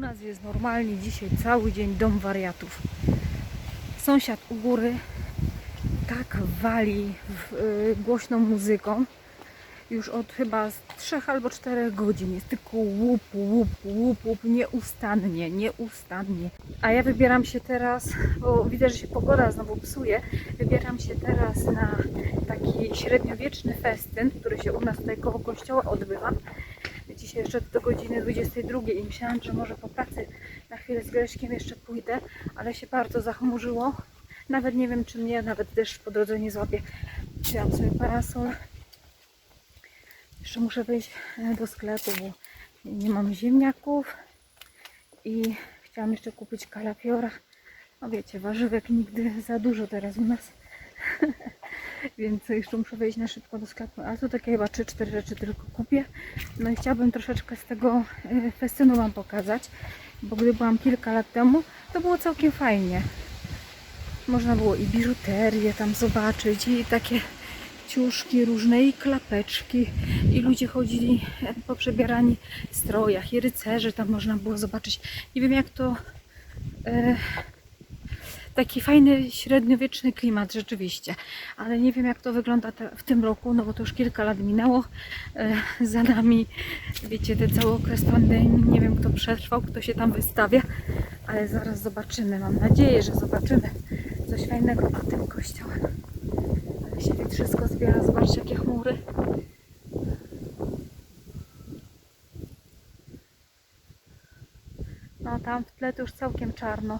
nas jest normalnie dzisiaj cały dzień dom wariatów. Sąsiad u góry tak wali w, y, głośną muzyką. Już od chyba z trzech albo czterech godzin jest tylko łup, łup, łup, łup, nieustannie, nieustannie. A ja wybieram się teraz, bo widzę, że się pogoda znowu psuje, wybieram się teraz na taki średniowieczny festyn, który się u nas tutaj koło kościoła odbywa. Dzisiaj jeszcze do godziny 22 i myślałam, że może po pracy na chwilę z Greszkiem jeszcze pójdę, ale się bardzo zachmurzyło. Nawet nie wiem, czy mnie nawet deszcz po drodze nie złapie. Wzięłam sobie parasol. Jeszcze muszę wejść e, do sklepu, bo nie mam ziemniaków. I chciałam jeszcze kupić kalafiora. No wiecie, warzywek nigdy za dużo teraz u nas. Więc jeszcze muszę wejść na szybko do sklepu. Ale to takie chyba 3-4 rzeczy tylko kupię. No i chciałabym troszeczkę z tego e, festynu Wam pokazać. Bo gdy byłam kilka lat temu, to było całkiem fajnie. Można było i biżuterię tam zobaczyć, i takie ciuszki różne, i klapeczki. I ludzie chodzili e, poprzebierani w strojach, i rycerzy tam można było zobaczyć. Nie wiem jak to... E, taki fajny średniowieczny klimat rzeczywiście, ale nie wiem jak to wygląda w tym roku, no bo to już kilka lat minęło e, za nami, wiecie, ten cały okres pandemii, nie wiem kto przetrwał, kto się tam wystawia, ale zaraz zobaczymy, mam nadzieję, że zobaczymy coś fajnego pod tym kościołem. Ale się wszystko zbiera, zobaczcie jakie chmury. No tam w tle to już całkiem czarno.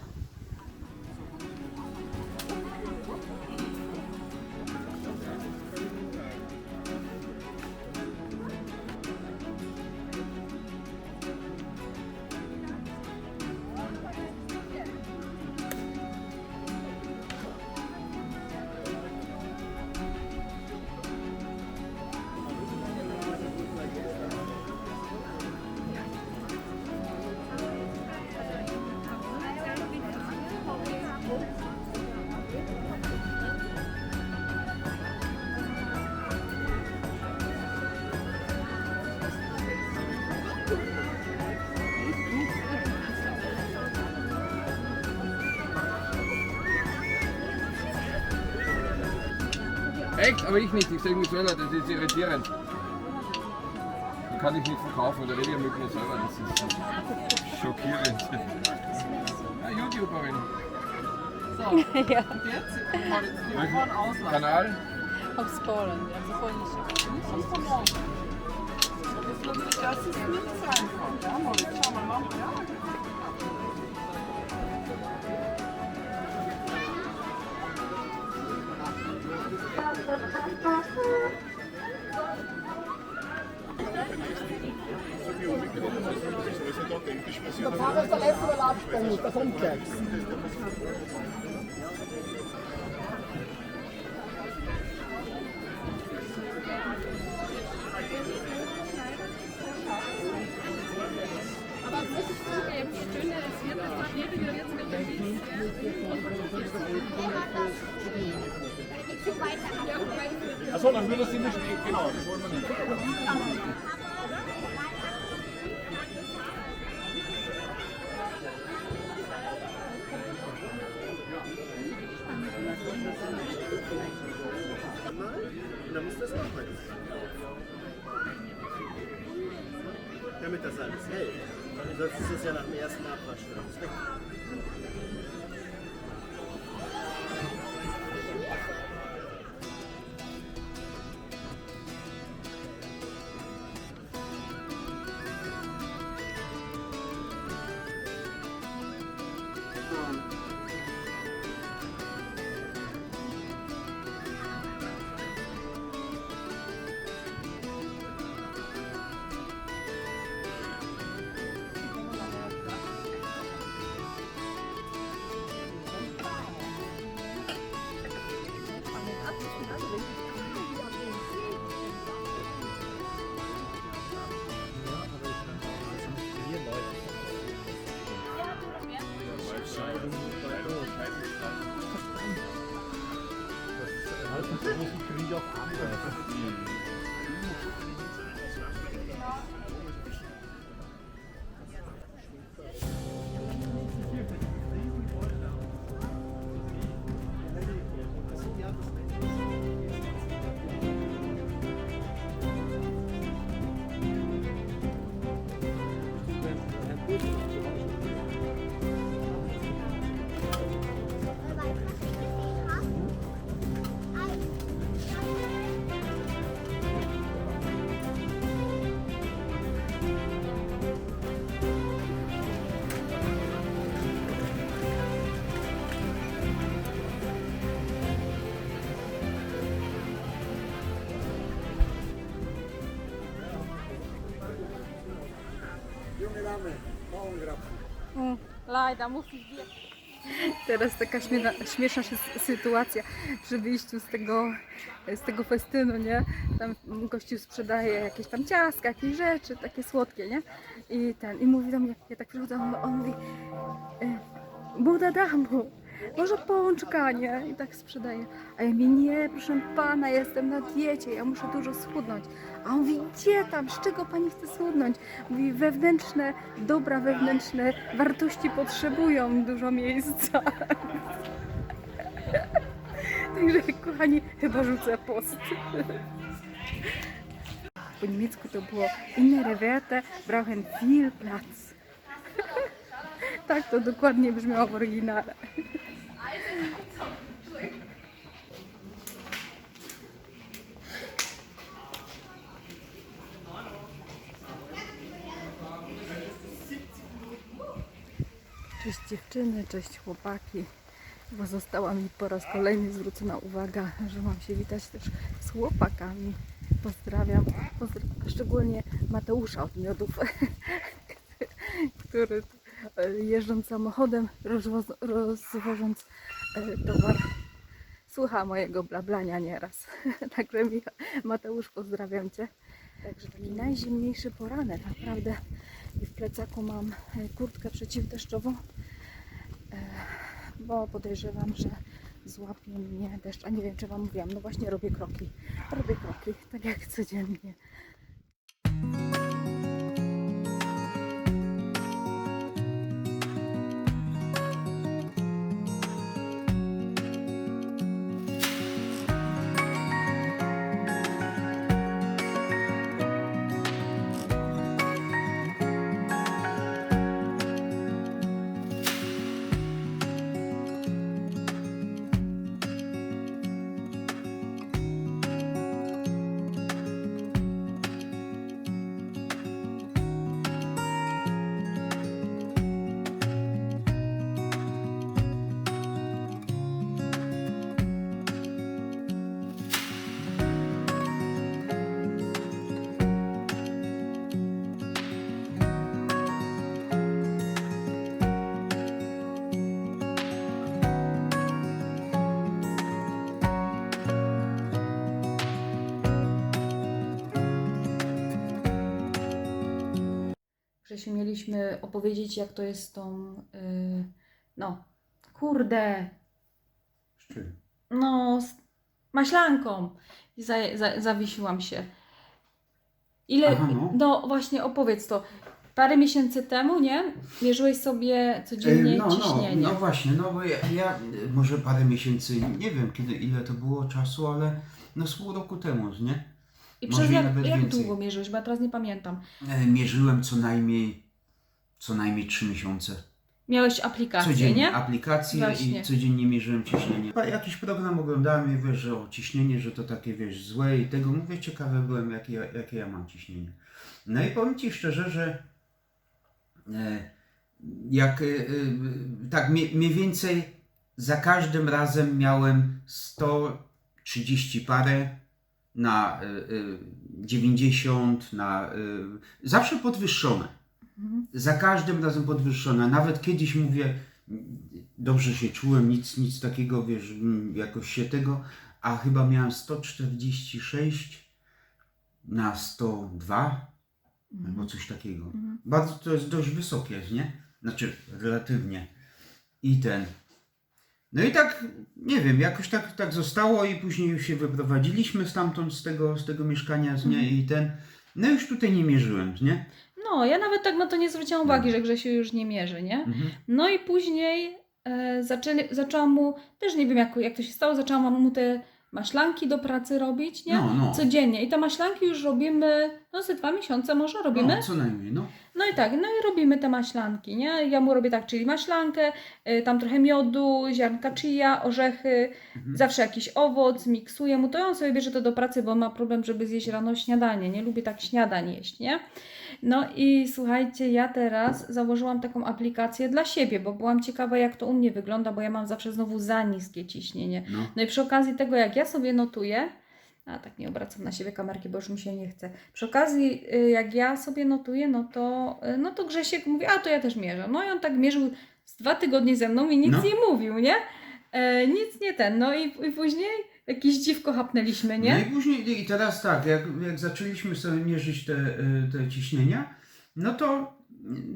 Aber ich nicht, ich sage mir selber, das ist irritierend. Die kann ich nicht verkaufen oder rede ich mit mir selber, das ist schockierend. Ah, YouTuberin. ja, Welchen Kanal? Auf Sporen, also vorhin nicht. Der Fahrer ist der Letzte, der abspringen muss, der kommt gleich. Achso, dann würde sie nicht. Genau, das wollen wir nicht. Und dann musst du es. Damit das alles hält. Sonst ist es ja nach dem ersten Abwasch weg. Musisz. Teraz taka śmieszna, śmieszna sy- sytuacja przy wyjściu z tego, z tego festynu, nie? Tam gościu sprzedaje jakieś tam ciastka, jakieś rzeczy, takie słodkie, nie? I ten, i mówi do mnie, ja tak przychodzę, on, mówi, e, Buda damu, może pączka? I tak sprzedaje. A ja mówię, nie, proszę pana, jestem na diecie, ja muszę dużo schudnąć. A on mówi, gdzie tam, z czego pani chce schudnąć? Mówi, wewnętrzne, dobra wewnętrzne wartości potrzebują dużo miejsca. Także kochani, chyba rzucę post. Po niemiecku to było innere Werte brauchen viel Platz. Tak to dokładnie brzmiało w oryginale. Cześć dziewczyny, cześć chłopaki. Bo została mi po raz kolejny zwrócona uwaga, że mam się witać też z chłopakami. Pozdrawiam, pozdra szczególnie Mateusza od miodów, który e, jeżdżąc samochodem, rozwożąc towar, słucha mojego blablania nieraz. Także Mateusz, pozdrawiam Cię. Także taki najzimniejszy poranek, naprawdę. I w plecaku mam e, kurtkę przeciwdeszczową, e, bo podejrzewam, że złapie mnie deszcz. A nie wiem, czy Wam mówiłam, no właśnie robię kroki. Robię kroki, tak jak codziennie. Się mieliśmy opowiedzieć, jak to jest z tą. y, no, kurde, no, z maślanką. I za, za, zawiesiłam się. Ile. Aha, no. no. właśnie, opowiedz to. Parę miesięcy temu, nie? Mierzyłeś sobie codziennie E, no, ciśnienie. No, no właśnie, no bo ja, ja może parę miesięcy, nie wiem kiedy, ile to było czasu, ale no z pół roku temu, nie? I może przez jak, nawet jak więcej. długo mierzyłeś? Bo ja teraz nie pamiętam. E, Mierzyłem co najmniej, co najmniej trzy miesiące. Miałeś aplikację, Codziennie nie? aplikację Właśnie. i codziennie mierzyłem ciśnienie. Jakiś program oglądałem i wiesz, że o ciśnienie, że to takie wiesz złe i tego mówię, ciekawy byłem jakie, ja- jakie ja mam ciśnienie. No i powiem Ci szczerze, że e, jak e, e, tak mie- mniej więcej za każdym razem miałem 130 parę na e, e, 90, na e, zawsze podwyższone. Mhm. Za każdym razem podwyższone. Nawet kiedyś mówię, dobrze się czułem, nic, nic takiego, wiesz, jakoś się tego, a chyba miałem 146 na 102 albo coś takiego. Mhm. Bardzo to jest dość wysokie, nie? Znaczy relatywnie. I ten. No i tak, nie wiem, jakoś tak, tak zostało i później już się wyprowadziliśmy stamtąd, z tego, z tego mieszkania, z nie? Mhm. I ten. No już tutaj nie mierzyłem, nie? No, ja nawet tak na to nie zwróciłam uwagi, że Grzesiu już nie mierzy, nie? Mhm. No i później e, zaczęli, zaczęłam mu, też nie wiem jak, jak to się stało, zaczęłam mu te maślanki do pracy robić, nie? No, no. Codziennie. I te maślanki już robimy, no ze dwa miesiące może robimy. No, co najmniej, no. No i tak, no i robimy te maślanki, nie? Ja mu robię tak, czyli maślankę, y, tam trochę miodu, ziarnka chia, orzechy, Mhm. zawsze jakiś owoc, miksuję mu to i on sobie bierze to do pracy, bo ma problem, żeby zjeść rano śniadanie, nie? Lubi tak śniadań jeść, nie? No i słuchajcie, ja teraz założyłam taką aplikację dla siebie, bo byłam ciekawa jak to u mnie wygląda, bo ja mam zawsze znowu za niskie ciśnienie. no. No i przy okazji tego, jak ja sobie notuję, A tak nie obracam na siebie kamerki, bo już mi się nie chce. Przy okazji, y, jak ja sobie notuję, no to, y, no to Grzesiek mówi, a to ja też mierzę. No i on tak mierzył z dwa tygodnie ze mną i nic No. nie mówił, nie? E, nic nie ten. No i, i później jakieś dziwko chapnęliśmy, nie? No i później, i teraz tak, jak, jak zaczęliśmy sobie mierzyć te, y, te ciśnienia, no to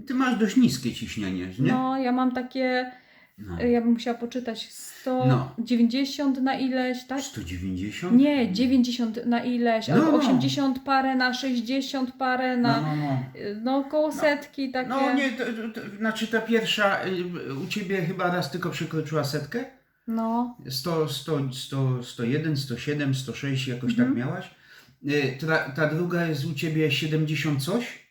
ty masz dość niskie ciśnienie, nie? No, ja mam takie, No. ja bym musiała poczytać, 190 na ileś, tak? 190? Nie, 90 na ileś, No, albo no. 80 parę na 60 parę No, na, no, no. y, no koło setki takie. No nie, to, to, to, znaczy ta pierwsza y, u ciebie chyba raz tylko przekroczyła setkę? No, 100, 100, 100, 101, 107, 106 jakoś Mhm. tak miałaś. Y, Ta, ta druga jest u ciebie 70 coś?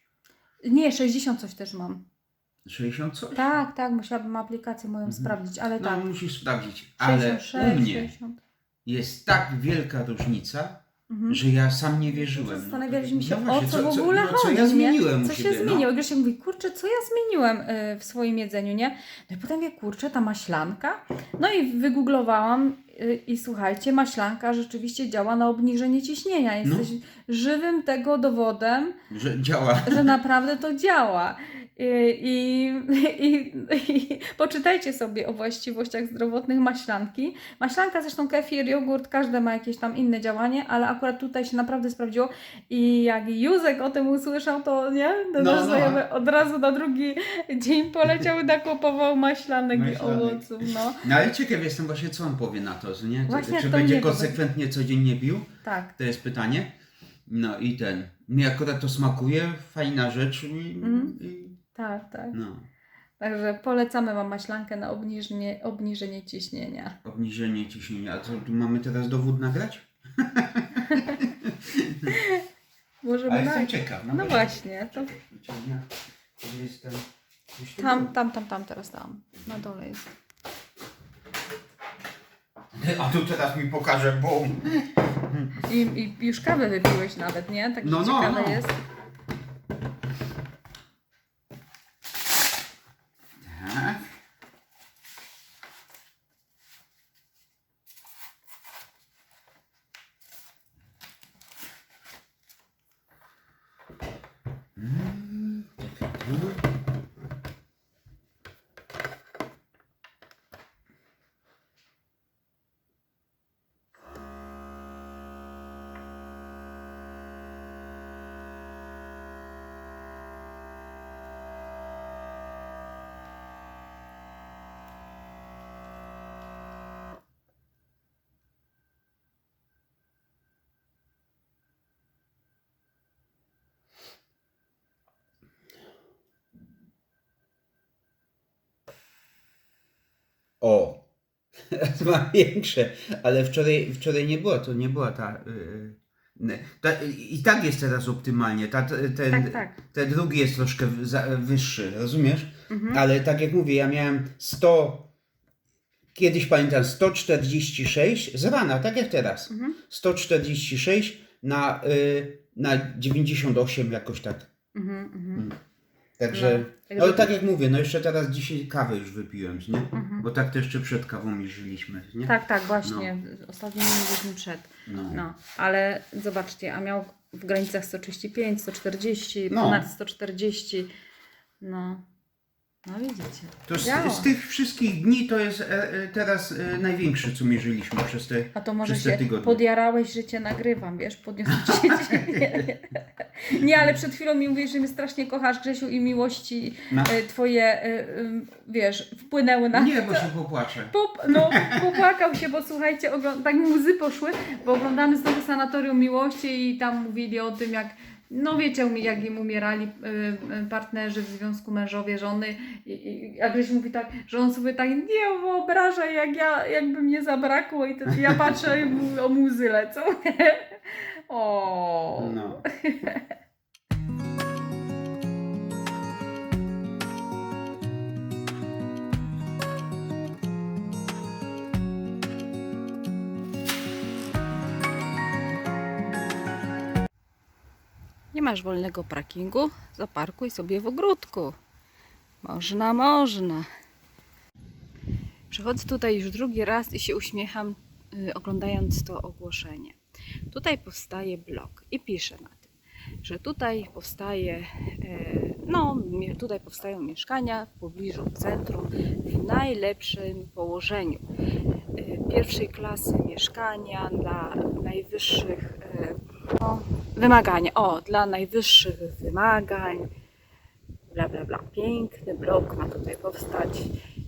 nie, 60 coś też mam. 60 coś? Tak, tak, musiałabym aplikację moją Mhm. sprawdzić, ale No tak. musisz sprawdzić. Ale 66, u mnie 60. jest tak wielka różnica, Mhm. że ja sam nie wierzyłem. Zastanawialiśmy się, No właśnie, o co, w ogóle no, chodzi, co ja nie? zmieniłem Co się siebie, no. zmieniło? I Grzesiek mówi, kurczę, co ja zmieniłem y, w swoim jedzeniu, nie? No i potem wie, kurczę, ta maślanka. No i wygooglowałam y, i słuchajcie, maślanka rzeczywiście działa na obniżenie ciśnienia. No. Jesteś żywym tego dowodem, Że działa. że naprawdę to działa. I, i, i, poczytajcie sobie o właściwościach zdrowotnych maślanki. Maślanka, zresztą kefir, jogurt, każde ma jakieś tam inne działanie, ale akurat tutaj się naprawdę sprawdziło. I jak Józek o tym usłyszał, to nie? No, no. znajomy od razu na drugi dzień poleciał i nakupował maślanek, i owoców. No, No ale ciekaw jestem właśnie, co on powie na to, że nie? Właśnie Czy będzie konsekwentnie codziennie pił? tak. To jest pytanie. No i ten. Mi akurat to smakuje, fajna rzecz i, Mhm. i Tak, tak. no, Także polecamy Wam maślankę na obniżenie, obniżenie ciśnienia. obniżenie ciśnienia. A co, tu mamy teraz dowód nagrać? Możemy Ale jestem ciekaw. No właśnie, to Tam, tam, tam, tam teraz tam. Na dole jest. A tu teraz mi pokaże, bo... I, i już kawę wypiłeś nawet, nie? Także No, no, ciekawe no. jest. Tak. Mm, czekaj, tu. O! Mam większe, ale wczoraj, wczoraj nie było, to nie była ta... Yy, nie. ta I tak jest teraz optymalnie. Ta, ten, Tak, tak. ten drugi jest troszkę za, wyższy, rozumiesz? Mhm. Ale tak jak mówię, ja miałem 100... Kiedyś pamiętam 146 z rana, tak jak teraz. Mhm. 146 na, y, na 98 jakoś tak. Także, No, no, także- tak jak mówię, no jeszcze teraz dzisiaj kawę już wypiłem, nie? Mhm. Bo tak to jeszcze przed kawą mierzyliśmy, nie? Tak, tak, właśnie. Ostatnio nie mówiliśmy przed. No. No, ale zobaczcie, a miał w granicach 135, 140, No. ponad 140. No, no widzicie. To z, Działa. z tych wszystkich dni to jest e, e, teraz e, największy, co mierzyliśmy przez te, A to może przez te się tygodnie. podjarałeś, że cię nagrywam, wiesz, podniosłem ci cię. Nie, ale przed chwilą mi mówisz, że mnie strasznie kochasz, Grzesiu, i miłości No. e, twoje, e, e, wiesz, wpłynęły na Nie, bo się popłaczę. Pop, no, popłakał się, bo słuchajcie, oglą- tak mi łzy poszły, bo oglądamy znowu Sanatorium Miłości i tam mówili o tym, jak, no wiecie, jak im umierali y, y, partnerzy w związku mężowie, żony a Grześ mówi tak, że on sobie tak nie wyobraża, jak ja, jakby mnie zabrakło i to, ja patrzę i mu, o mu łzy lecą. o. No. masz wolnego parkingu? Zaparkuj sobie w ogródku. Można, można. Przychodzę tutaj już drugi raz i się uśmiecham, y, oglądając to ogłoszenie. tutaj powstaje blok i pisze na tym, że tutaj powstaje, e, no, tutaj powstają mieszkania w pobliżu centrum w najlepszym położeniu. E, Pierwszej klasy mieszkania dla najwyższych e, no, wymagania. O, dla najwyższych wymagań. Bla, bla, bla. Piękny blok ma tutaj powstać.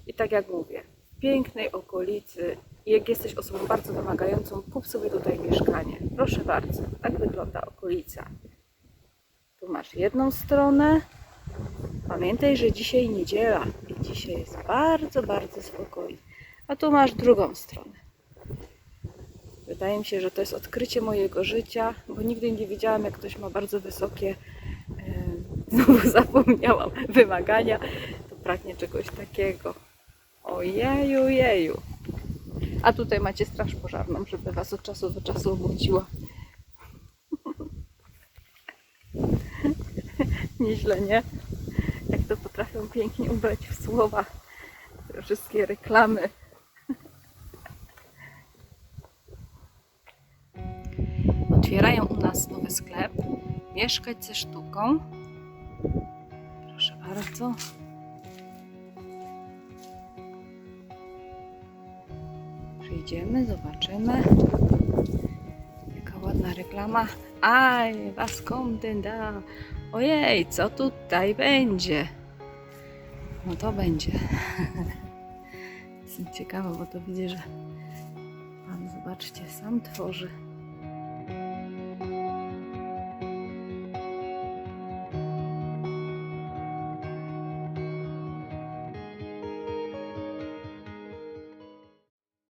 I tak jak mówię, w pięknej okolicy. Jak jesteś osobą bardzo wymagającą, kup sobie tutaj mieszkanie. Proszę bardzo, tak wygląda okolica. Tu masz jedną stronę. Pamiętaj, że dzisiaj niedziela i dzisiaj jest bardzo, bardzo spokojnie. A tu masz drugą stronę. Wydaje mi się, że to jest odkrycie mojego życia, bo nigdy nie widziałam, jak ktoś ma bardzo wysokie, e, znowu zapomniałam, wymagania, to pragnie czegoś takiego. Ojeju, jeju. A tutaj macie straż pożarną, żeby was od czasu do czasu obudziła. Nieźle, nie? Jak to potrafią pięknie ubrać w słowa te wszystkie reklamy. Otwierają u nas nowy sklep. Mieszkać ze sztuką. Proszę bardzo. Przyjdziemy, zobaczymy. Jaka ładna reklama. Aj, was kommt da? Ojej, co tutaj będzie? No to będzie. Jestem ciekawa, bo to widzę, że pan, zobaczcie, sam tworzy